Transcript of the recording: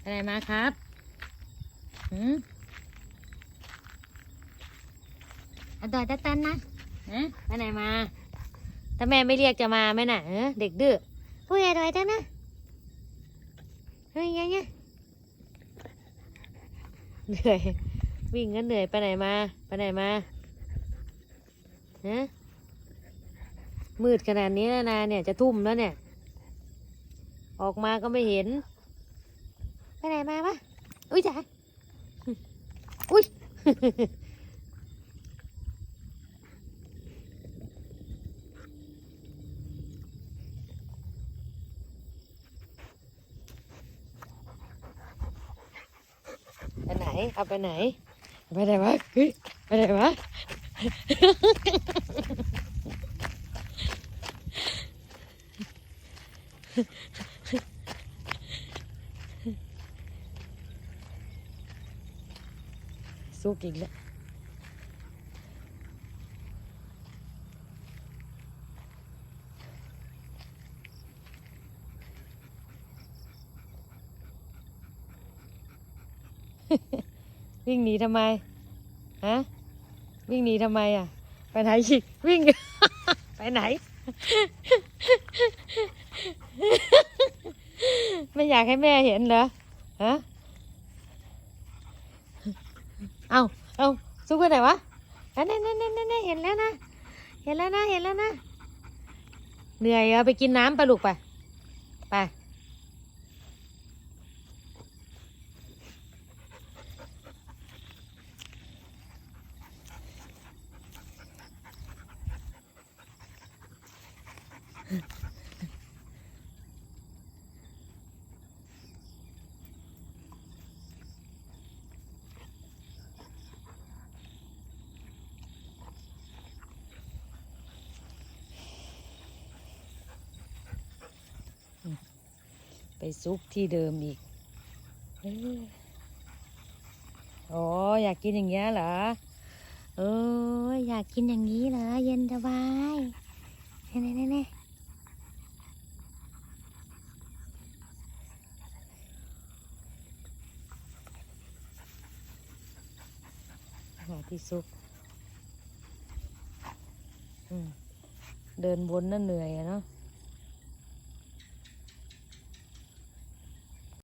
ไปไหนมาครับหืมอดอยตะตันนะฮะไปไหนมา ถ้าแม่ไม่เรียกจะมาไหมน่ะเออเด็กดื้อพูดอะดอยตะนะเฮ้ยยังไงเหนื่อย วิ่งกันเหนื่อยไปไหนมา ไปไหนมาฮะมืดขนาดนี้นะเนี่ยจะทุ่มแล้วเนี่ย ออกมาก็ไม่เห็น ไปไหนมาปะอุ้ยจ๋าอุ้ยไปไหน เอาไปไหน ไปไหนวะเฮ้ยไปไหนวะ สุกอีกแล้ววิ่งหนีทำไม ฮะ วิ่งหนีทำไมอะ ไปไหนอีกวิ่ง ไปไหน ไม่อยากให้แม่เห็นเหรอ ฮะ เอาเอาซุกไปไหนวะอันนั่นนั่นนั่นนั่นเห็นแล้วนะ เห็นแล้วนะ เห็นแล้วนะ เหนื่อยเหรอไปกินน้ำปลูกไป ไป ไปซุกที่เดิมอีกอออ๋ออยากกินอย่างเงี้ยเหรอเอออยากกินอย่างนี้เหรอเย็นสบายเน่เน่เน่หาที่ซุกเดินวนน่าเหนื่อยอะเนาะ